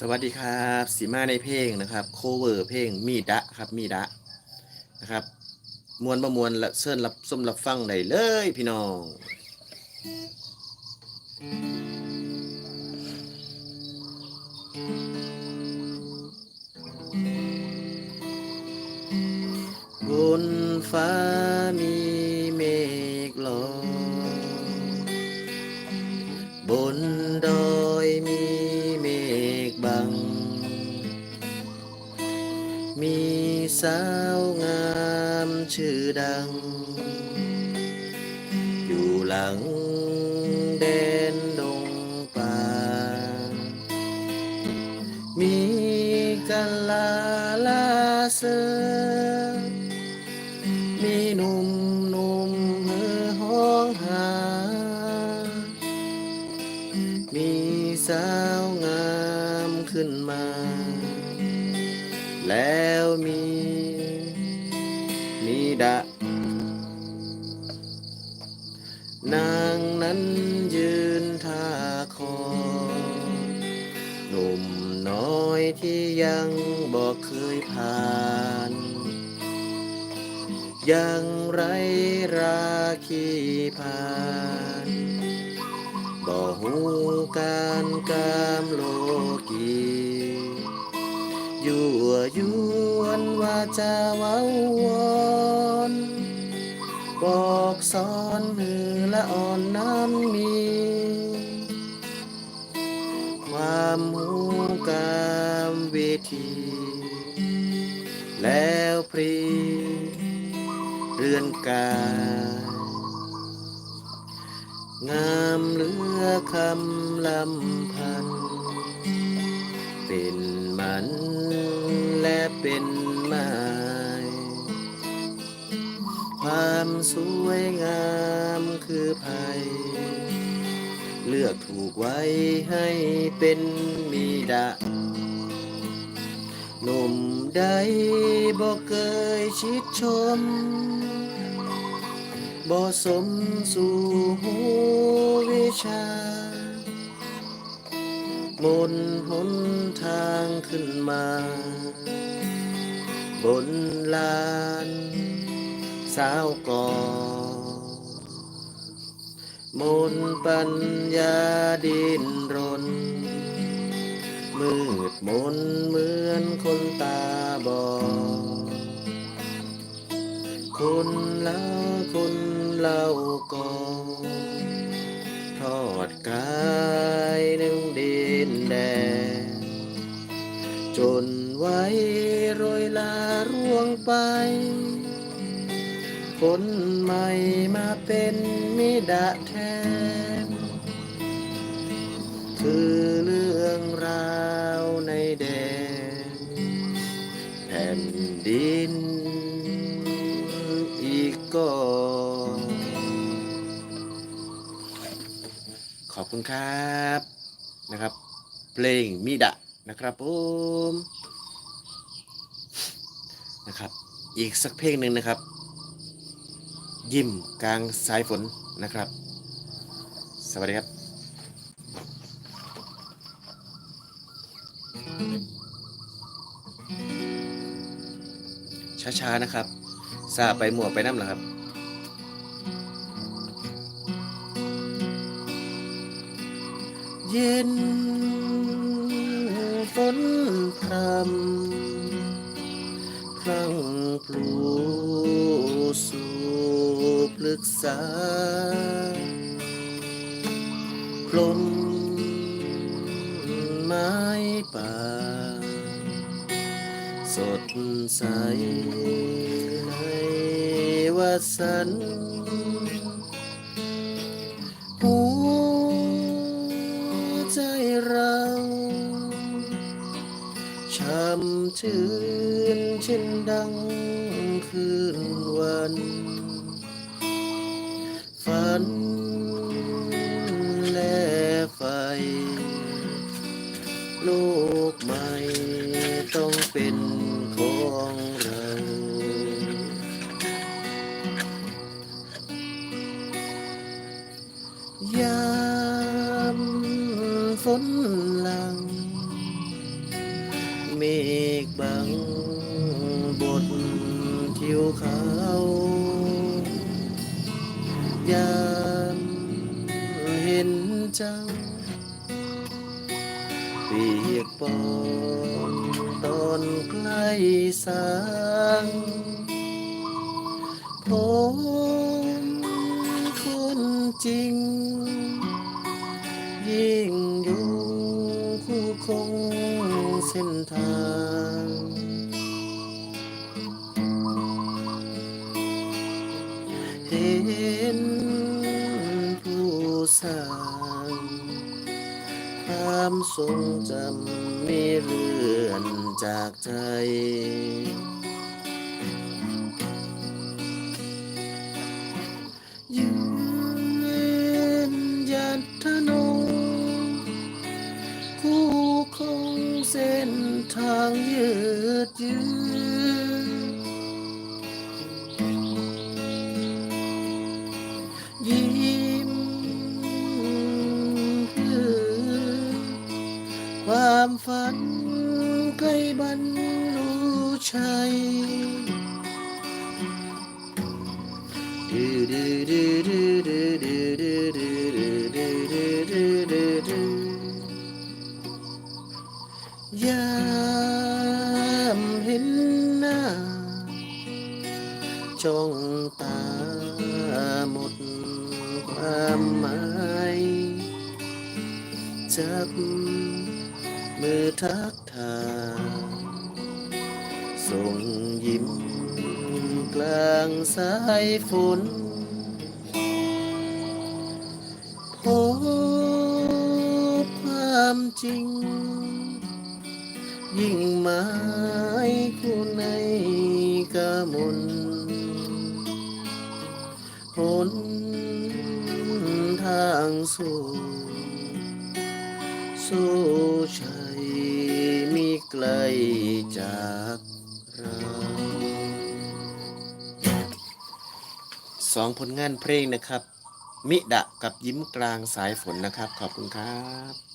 สวัสดีครับสีมาในเพลงนะครับโคเวอร์เพลงมีดะครับมีดะนะครับ มวนประมวลและเชิญรับส้มรับฟังได้เลยพี่น้องบนฟ้ามีเมฆลอยบนดอยมี สาวงามชื่อดัง อยู่หลังแดนดงป่า มีกันลาลาเสือมีหนุ่มหนุ่มเมื่อห้องหา มีสาวงามขึ้นมา แล้ว มีมีดะนางนั้นยืนท่าคอหนุ่มน้อยที่ยังบอกเคยผ่าน ยังไรราคีผ่านบ่หูการกามโลกี ยั่วยวนว่าจะเว้าวอนบอกสอนมือละอ่อนนั้นมี ความหูกามเวที แล้วพรีเรือนกางามเหลือคำลำพัน เป็นมัน และเป็นไม้ความสวยงามคือภัย เลือกถูกไว้ให้เป็นมีดะหนุ่มใดบอกเคยชิดชมบ่สมสู่หูวิชา มนหนทางขึ้นมา บนลานสาวก่อมนปัญญาดินรน มืดมนเหมือนคนตาบอดคนล่าคนเล่าก่อทอดกายหนึ่ง จนไว้โรยลาร่วงไป คนใหม่มาเป็นมิดะแทน คือเรื่องราวในแดนแผ่นดินอีกก่อนขอบคุณครับนะครับ เพลงมิดะ นะครับผมนะครับ อีกสักเพลงหนึ่งนะครับ ยิ้มกลางสายฝนนะครับ สวัสดีครับช้าๆนะครับซาไปหมวกไปน้ำเหรอครับเย็น ฝนพรำพลังพลูสู่พลึกษาพลมไม้ป่า สดใสในวัสันต์ ช่ำชื่นเช่นดังคืนวัน ฝันและไฟ โลกใหม่ต้องเป็นของเรายามฝน ฆบังบนทิวเขายามเห็นเจ้าเปียกปอนตอนใกล้สางผมคนจริง ยิ่งอยู่คู่คงเส้นทาง ความทรงจำไม่เลือนจากใจ ยืนหยัดทะนงคู่คงเส้นทางยืดยืนามฝันใกล้บรรลุชัยดื้อดื้อดื้อดื้อดื้อดื้อดื้อดื้อดื้อดื้อดื้อดื้อดื้อดื้อยามเห็นหน้าจ้องตาหมดความหมายจับ มือทักทายส่งยิ้มกลางสายฝนพบความจริง ยิ่งหมายผู้ในกมลหนทางสู่สู่ชั สองผลงานเพลงนะครับ มิดะกับยิ้มกลางสายฝนนะครับ ขอบคุณครับ